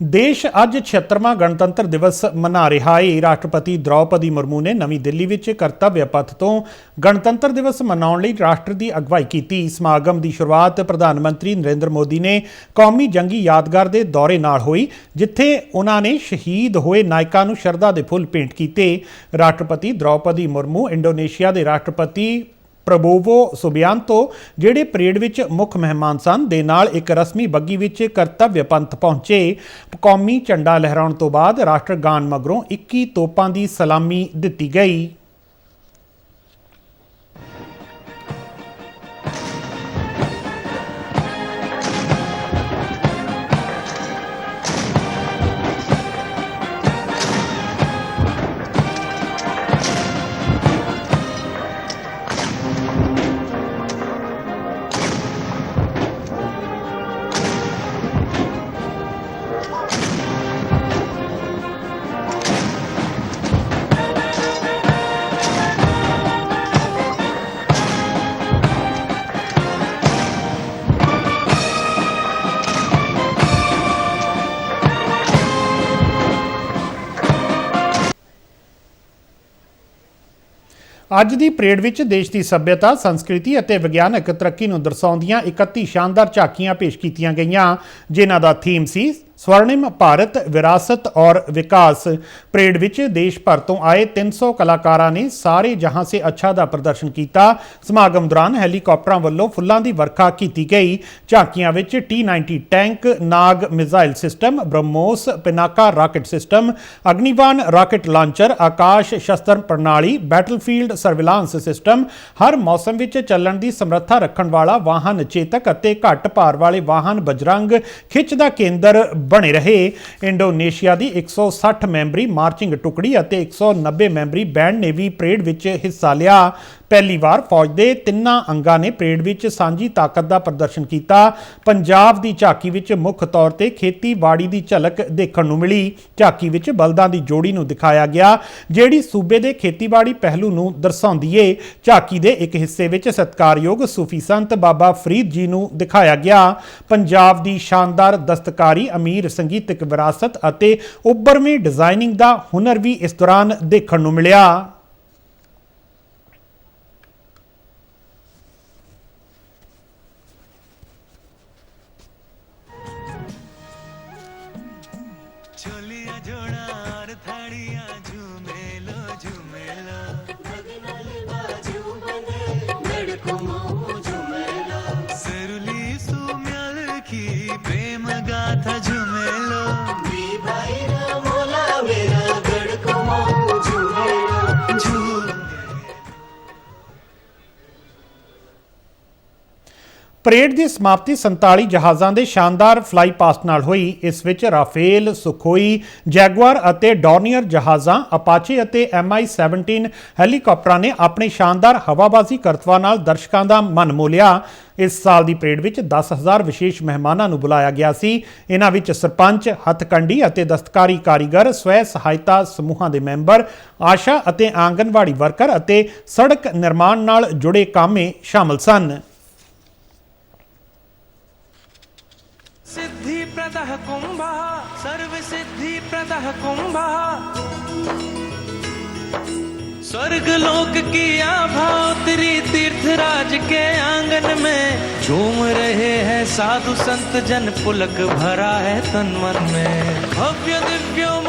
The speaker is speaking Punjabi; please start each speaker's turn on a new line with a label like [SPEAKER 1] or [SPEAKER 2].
[SPEAKER 1] ਦੇਸ਼ ਅੱਜ 76ਵਾਂ ਗਣਤੰਤਰ ਦਿਵਸ ਮਨਾ ਰਿਹਾ ਹੈ ਰਾਸ਼ਟਰਪਤੀ ਦ੍ਰੌਪਦੀ ਮੁਰਮੂ ਨੇ ਨਵੀਂ ਦਿੱਲੀ ਵਿੱਚ ਕਰਤਵਯ ਪਥ ਤੋਂ ਗਣਤੰਤਰ ਦਿਵਸ ਮਨਾਉਣ ਲਈ ਰਾਸ਼ਟਰ ਦੀ ਅਗਵਾਈ ਕੀਤੀ। ਸਮਾਗਮ ਦੀ ਸ਼ੁਰੂਆਤ ਪ੍ਰਧਾਨ ਮੰਤਰੀ ਨਰਿੰਦਰ ਮੋਦੀ ਨੇ ਕੌਮੀ ਜੰਗੀ ਯਾਦਗਾਰ ਦੇ ਦੌਰੇ ਨਾਲ ਹੋਈ, ਜਿੱਥੇ ਉਹਨਾਂ ਨੇ ਸ਼ਹੀਦ ਹੋਏ ਨਾਇਕਾਂ ਨੂੰ ਸ਼ਰਧਾ ਦੇ ਫੁੱਲ ਭੇਂਟ ਕੀਤੇ। ਰਾਸ਼ਟਰਪਤੀ ਦ੍ਰੌਪਦੀ ਮੁਰਮੂ ਇੰਡੋਨੇਸ਼ੀਆ ਦੇ ਰਾਸ਼ਟਰਪਤੀ ਪ੍ਰਬੋਵੋ ਸੁਬਿਆਂਤੋ ਜਿਹੜੇ ਪਰੇਡ ਵਿੱਚ ਮੁੱਖ ਮਹਿਮਾਨ ਸਨ, ਦੇ ਨਾਲ ਇੱਕ ਰਸਮੀ ਬੱਗੀ ਵਿੱਚ ਕਰਤੱਵਯ ਪੰਥ ਪਹੁੰਚੇ। ਕੌਮੀ ਝੰਡਾ ਲਹਿਰਾਉਣ ਤੋਂ ਬਾਅਦ ਰਾਸ਼ਟਰਗਾਨ ਮਗਰੋਂ 21 ਤੋਪਾਂ ਦੀ ਸਲਾਮੀ ਦਿੱਤੀ ਗਈ। ਅੱਜ ਦੀ ਪਰੇਡ ਵਿੱਚ ਦੇਸ਼ ਦੀ ਸੱਭਿਅਤਾ, ਸੰਸਕ੍ਰਿਤੀ ਅਤੇ ਵਿਗਿਆਨਕ ਤਰੱਕੀ ਨੂੰ ਦਰਸਾਉਂਦੀਆਂ 31 ਸ਼ਾਨਦਾਰ ਝਾਕੀਆਂ ਪੇਸ਼ ਕੀਤੀਆਂ ਗਈਆਂ ਜਿਨ੍ਹਾਂ ਦਾ ਥੀਮ ਸੀ ਸਵਰਣਿਮ ਭਾਰਤ, ਵਿਰਾਸਤ ਔਰ ਵਿਕਾਸ ਪਰੇਡ ਵਿੱਚ ਦੇਸ਼ ਭਰ ਤੋਂ ਆਏ 300 ਕਲਾਕਾਰਾਂ ਨੇ ਸਾਰੇ ਜਹਾਂ ਸੇ ਅੱਛਾ ਦਾ ਪ੍ਰਦਰਸ਼ਨ ਕੀਤਾ। ਸਮਾਗਮ ਦੌਰਾਨ ਹੈਲੀਕਾਪਟਰਾਂ ਵੱਲੋਂ ਫੁੱਲਾਂ ਦੀ ਵਰਖਾ ਕੀਤੀ ਗਈ। ਝਾਕੀਆਂ ਵਿੱਚ T90 tank, Nag missile system, BrahMos Pinaka rocket system, Agnibaan rocket launcher, Akash ਸ਼ਸਤਰ ਪ੍ਰਣਾਲੀ, ਬੈਟਲਫੀਲਡ ਸਰਵਿਲਾਂਸ ਸਿਸਟਮ, ਹਰ ਮੌਸਮ ਵਿੱਚ ਚੱਲਣ ਦੀ ਸਮਰੱਥਾ ਰੱਖਣ ਵਾਲਾ ਵਾਹਨ ਚੇਤਕ ਅਤੇ ਘੱਟ ਭਾਰ ਵਾਲੇ ਵਾਹਨ ਬਜਰੰਗ ਖਿੱਚ ਦਾ ਕੇਂਦਰ ਬਣੇ ਰਹੇ। ਇੰਡੋਨੇਸ਼ੀਆ ਦੀ 160 ਮੈਂਬਰੀ ਮਾਰਚਿੰਗ ਟੁਕੜੀ ਅਤੇ 190 ਮੈਂਬਰੀ ਬੈਂਡ ਨੇ ਵੀ ਪਰੇਡ ਵਿੱਚ ਹਿੱਸਾ ਲਿਆ। ਪਹਿਲੀ ਵਾਰ ਫੌਜ ਦੇ ਤਿੰਨਾਂ ਅੰਗਾਂ ਨੇ ਪਰੇਡ ਵਿੱਚ ਸਾਂਝੀ ਤਾਕਤ ਦਾ ਪ੍ਰਦਰਸ਼ਨ ਕੀਤਾ। ਪੰਜਾਬ ਦੀ ਝਾਕੀ ਵਿੱਚ ਮੁੱਖ ਤੌਰ ਤੇ ਖੇਤੀਬਾੜੀ ਦੀ ਝਲਕ ਦੇਖਣ ਨੂੰ ਮਿਲੀ। ਝਾਕੀ ਵਿੱਚ ਬਲਦਾਂ ਦੀ ਜੋੜੀ ਨੂੰ ਦਿਖਾਇਆ ਗਿਆ, ਜਿਹੜੀ ਸੂਬੇ ਦੇ ਖੇਤੀਬਾੜੀ ਪਹਿਲੂ ਨੂੰ ਦਰਸਾਉਂਦੀ ਏ। ਝਾਕੀ ਦੇ ਇੱਕ ਹਿੱਸੇ ਵਿੱਚ ਸਤਕਾਰਯੋਗ ਸੂਫੀ ਸੰਤ ਬਾਬਾ ਫਰੀਦ ਜੀ ਨੂੰ ਦਿਖਾਇਆ ਗਿਆ। ਪੰਜਾਬ ਦੀ ਸ਼ਾਨਦਾਰ ਦਸਤਕਾਰੀ ਅਮੀਰ ਸੰਗੀਤਕ ਵਿਰਾਸਤ ਅਤੇ ਉੱਭਰਵੇਂ ਡਿਜ਼ਾਈਨਿੰਗ ਦਾ ਹੁਨਰ ਵੀ ਇਸ ਦੌਰਾਨ ਦੇਖਣ ਨੂੰ ਮਿਲਿਆ।
[SPEAKER 2] प्रेम
[SPEAKER 1] ਪਰੇਡ ਦੀ ਸਮਾਪਤੀ 47 ਜਹਾਜ਼ਾਂ ਦੇ ਸ਼ਾਨਦਾਰ ਫਲਾਈ ਪਾਸਟ ਨਾਲ ਹੋਈ। ਇਸ ਵਿੱਚ ਰਾਫੇਲ, ਸੁਖੋਈ, ਜੈਗੁਆਰ ਅਤੇ ਡੋਰਨੀਅਰ ਜਹਾਜ਼ਾਂ, ਅਪਾਚੇ ਅਤੇ MI-17 ਹੈਲੀਕਾਪਟਰਾਂ ਨੇ ਆਪਣੇ ਸ਼ਾਨਦਾਰ ਹਵਾਬਾਜ਼ੀ ਕਰਤਵਾਂ ਨਾਲ ਦਰਸ਼ਕਾਂ ਦਾ ਮਨ ਮੋਲਿਆ। ਇਸ ਸਾਲ ਦੀ ਪਰੇਡ ਵਿੱਚ 10000 ਵਿਸ਼ੇਸ਼ ਮਹਿਮਾਨਾਂ ਨੂੰ ਬੁਲਾਇਆ ਗਿਆ ਸੀ। ਇਹਨਾਂ ਵਿੱਚ ਸਰਪੰਚ, ਹੱਥਕੰਡੀ ਅਤੇ ਦਸਤਕਾਰੀ ਕਾਰੀਗਰ, ਸਵੈ ਸਹਾਇਤਾ ਸਮੂਹਾਂ ਦੇ ਮੈਂਬਰ, ਆਸ਼ਾ ਅਤੇ ਆਂਗਨਵਾੜੀ ਵਰਕਰ ਅਤੇ ਸੜਕ ਨਿਰਮਾਣ ਨਾਲ ਜੁੜੇ ਕਾਮੇ ਸ਼ਾਮਲ ਸਨ।
[SPEAKER 2] प्रदः कुंभ सर्व सिद्धि प्रदह कुंभ। स्वर्ग लोक की आभा उतरी तीर्थराज के आँगन में। झूम रहे हैं साधु संत जन पुलक, भरा है तन मन में। भव्य दिव्यो